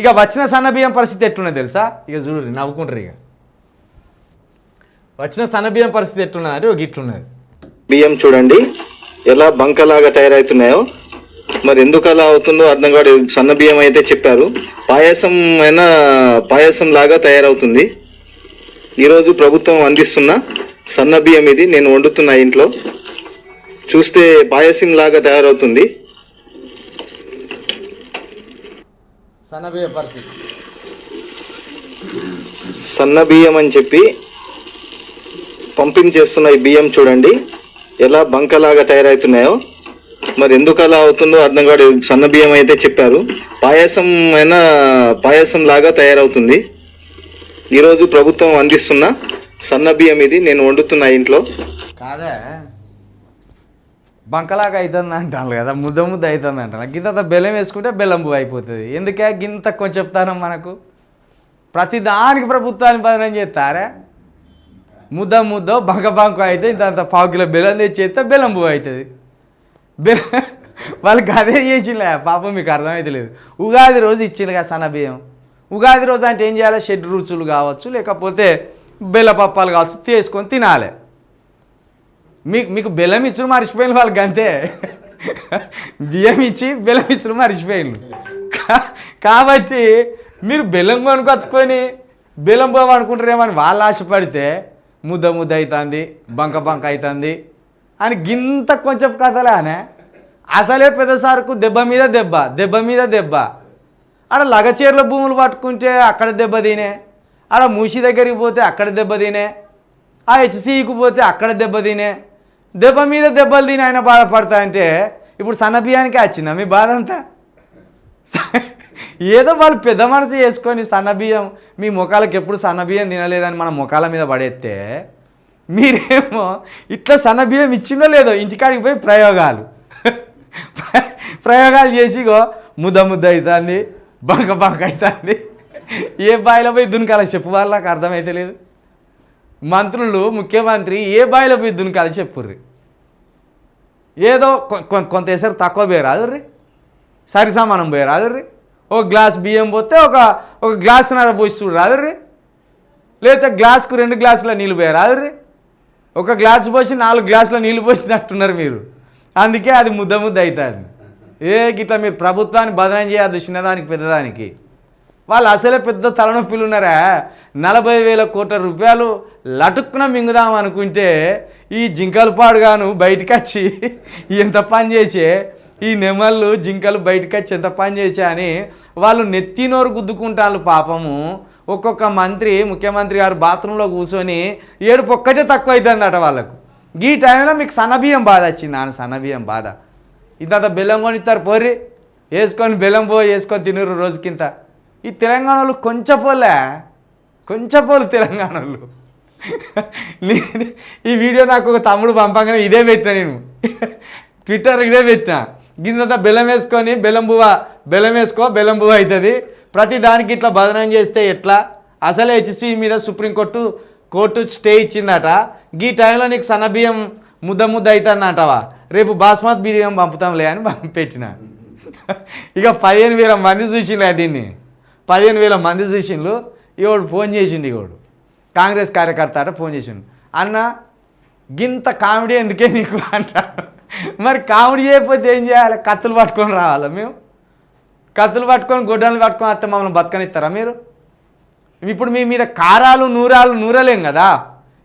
ఇక వచ్చిన సన్నబియ్యం పరిస్థితి ఎట్లున్నది తెలుసా? ఇక చూడు నవ్వుకుంటారు ఇక. వచ్చిన సన్నబియ్యం పరిస్థితి ఎట్లున్నది అంటే ఒక ఇట్లున్నది బియ్యం చూడండి ఎలా బంకలాగా తయారవుతున్నాయో. మరి ఎందుకు అలా అవుతుందో అర్థం కాదు సన్న బియ్యం అయితే చెప్పారు. పాయసం అయినా పాయసం లాగా తయారవుతుంది. ఈరోజు ప్రభుత్వం అందిస్తున్న సన్న బియ్యం ఇది నేను వండుతున్నా ఇంట్లో. చూస్తే పాయసం లాగా తయారవుతుంది. సన్న బియ్యం పరిస్థితి. సన్న బియ్యం అని చెప్పి పంపింగ్ చేస్తున్న ఈ బియ్యం చూడండి. ఎలా బంకలాగా తయారవుతున్నాయో. మరి ఎందుకు అలా అవుతుందో అర్థం కాదు. సన్న బియ్యం అయితే చెప్పారు. పాయసం అయినా పాయసం లాగా తయారవుతుంది. ఈరోజు ప్రభుత్వం అందిస్తున్న సన్న బియ్యం ఇది. నేను వండుతున్నా ఇంట్లో. కాదే బంకలాగా అవుతుంది అంటాను కదా ముద్ద ముద్ద అవుతుంది అంటాను గింత బెల్లం వేసుకుంటే బెల్లం పువ్వు అయిపోతుంది. ఎందుకే? గింత కొంచెం చెప్తాను మనకు. ప్రతి దానికి ప్రభుత్వాన్ని పదనం చేస్తారా? ముద్ద ముద్ద బంక బంకు అయితే ఇంత పావు కిలో బెల్లం తెచ్చేస్తే బెల్లం పువ్వు అవుతుంది. బెల్లం వాళ్ళకి అదే చేసిలే పాపం మీకు అర్థమైతలేదు ఉగాది రోజు ఇచ్చిండ్రు కదా సన్న బియ్యం. ఉగాది రోజు అంటే ఏం చేయాలి? షెడ్ రుచులు కావచ్చు లేకపోతే బెల్లపప్పాలు కావచ్చు తీసుకొని తినాలి. మీకు మీకు బెల్లం ఇచ్చుడు మర్చిపోయిన వాళ్ళకి అంతే. బియ్యం ఇచ్చి బెల్లం ఇచ్చుడు మర్చిపోయిండు కాబట్టి మీరు బెల్లం కొనుకొచ్చుకొని బెల్లం పోవనుకుంటారేమని వాళ్ళు ఆశపడితే ముద్ద ముద్ద అవుతుంది బంక బంక అవుతుంది అని గింత కొంచెం కథలానే అసలే పెద్ద సార్కు దెబ్బ మీద దెబ్బ దెబ్బ మీద దెబ్బ. ఆడ లగచీరల భూములు పట్టుకుంటే అక్కడ దెబ్బ తినే. ఆడ మూసి దగ్గరికి పోతే అక్కడ దెబ్బ తినే. ఆ హెచ్సికి పోతే అక్కడ దెబ్బ తినే. దెబ్బ మీద దెబ్బలు తిని ఆయన బాధపడతా అంటే ఇప్పుడు సన్నబియ్యానికే వచ్చిందా? మీ బాధ అంతా? ఏదో వాళ్ళు పెద్ద మనసు చేసుకొని సన్న బియ్యం మీ ముఖాలకు ఎప్పుడు సన్నబియ్యం తినలేదని మన ముఖాల మీద పడేస్తే మీరేమో ఇట్లా సన్న బియ్యం ఇచ్చిందో లేదో ఇంటికాడికి పోయి ప్రయోగాలు. ప్రయోగాలు చేసిగో ముద్ద ముద్ద అవుతుంది బంక బంక అవుతుంది. ఏ బాయిలో పోయి దునకాల చెప్పు వాళ్ళకి అర్థమైతే లేదు మంత్రులు ముఖ్యమంత్రి ఏ బాయిలో పోయి దునకాలి చెప్పుర్రి. ఏదో కొ- కొంత ఎసరు తక్కువ పోయి రాదు రీ సరి సమానం పోయి రీ ఒక గ్లాస్ బియ్యం పోతే ఒక ఒక గ్లాస్ నర పోసి చూడు రాదు రీ లేకపోతే గ్లాస్కు రెండు గ్లాసుల నీళ్ళు పోయి రీ ఒక గ్లాస్ పోసి నాలుగు గ్లాసుల నీళ్ళు పోసినట్టున్నారు మీరు. అందుకే అది ముద్ద ముద్ద అవుతుంది. ఏ గిట్లా మీరు ప్రభుత్వాన్ని బదనం చేయద్దు చిన్నదానికి పెద్దదానికి. వాళ్ళు అసలే పెద్ద తలనొప్పిలు ఉన్నారా? నలభై వేల కోట్ల రూపాయలు లటుక్కున మింగుదాం అనుకుంటే ఈ జింకలు పాడుగాను బయటకు వచ్చి ఎంత పని చేసే? ఈ నెమళ్ళు జింకలు బయటకు వచ్చి ఎంత పని చేసే అని వాళ్ళు నెత్తినోరు గుద్దుకుంటారు పాపము. ఒక్కొక్క మంత్రి ముఖ్యమంత్రి గారు బాత్రూంలో కూర్చొని ఏడుపు ఒక్కటే తక్కువ అవుతుందట వాళ్ళకు. ఈ టైంలో మీకు సన్నబియ్యం బాధ వచ్చింది. నాన్న సన్నబియ్యం బాధ. ఇంత బెల్లం కొనిస్తారు పోర్రి. వేసుకొని బెల్లం పో వేసుకొని తినరు రోజుకింత. ఈ తెలంగాణలో కొంచెం పోలే కొంచెం తెలంగాణలో ఈ వీడియో నాకు ఒక తమ్ముడు పంపగానే ఇదే పెట్టిన నేను. ట్విట్టర్ ఇదే పెట్టిన. గిందంతా బెల్లం వేసుకొని బెల్లం బువ్వ బెల్లం వేసుకో బెల్లం బువ్వ అవుతుంది. ప్రతి దానికి ఇట్లా బదనం చేస్తే ఎట్లా? అసలే హెచ్సి మీద సుప్రీంకోర్టు కోర్టు స్టే ఇచ్చిందట. ఈ టైంలో నీకు సన్నబియ్యం ముద్ద ముద్ద అవుతుందంటవా? రేపు బాస్మతి బియ్యం పంపుతాంలే అని పెట్టిన ఇక పదిహేను వేల మంది చూసిండే దీన్ని. పదిహేను వేల మంది చూసిండ్రు ఇవాడు ఫోన్ చేసిండు ఇవాడు కాంగ్రెస్ కార్యకర్త అట ఫోన్ చేసిండు. అన్న గింత కామెడీ ఎందుకే నీకు? అంటాడు మరి కామెడీ చేయకపోతే ఏం చేయాలి? కత్తులు పట్టుకొని రావాలా మేము? కత్తులు పట్టుకొని గొడ్డలు పట్టుకొని వస్తే మమ్మల్ని బతకనిస్తారా మీరు? ఇప్పుడు మీ మీద కారాలు నూరాలు నూరలేం కదా?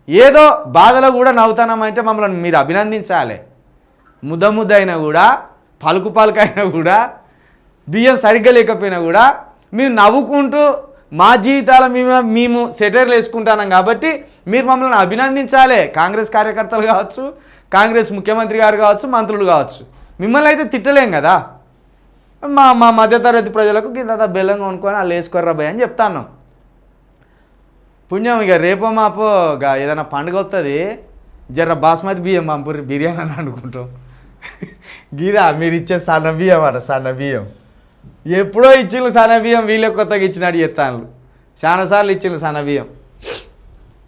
ఏదో బాధలో కూడా నవ్వుతానామంటే మమ్మల్ని మీరు అభినందించాలి. ముద్ద ముద్ద అయినా కూడా పలుకు పలుకైనా కూడా బియ్యం సరిగ్గా లేకపోయినా కూడా మీరు నవ్వుకుంటూ మా జీవితాల మేము మేము సెటర్లు వేసుకుంటున్నాం కాబట్టి మీరు మమ్మల్ని అభినందించాలి. కాంగ్రెస్ కార్యకర్తలు కావచ్చు కాంగ్రెస్ ముఖ్యమంత్రి గారు కావచ్చు మంత్రులు కావచ్చు. మిమ్మల్ని అయితే తిట్టలేం కదా. మా మా మధ్యతరగతి ప్రజలకు కింద బెల్లం కొనుక్కొని వాళ్ళు వేసుకోర్రా భయ అని చెప్తాను పుణ్యం ఇక రేపో మాపో ఇక ఏదైనా పండుగ వస్తుంది జర బాస్మతి బియ్యం పంపుర్రి బిర్యానీ అని అనుకుంటాం. గీదా మీరు ఇచ్చే సన్న బియ్యం అట సన్న బియ్యం. ఎప్పుడో ఇచ్చిండ్రు సన్న బియ్యం వీళ్ళే కొత్తగా ఇచ్చినట్టు చెప్తాను చాలాసార్లు ఇచ్చిండ్రు సన్న బియ్యం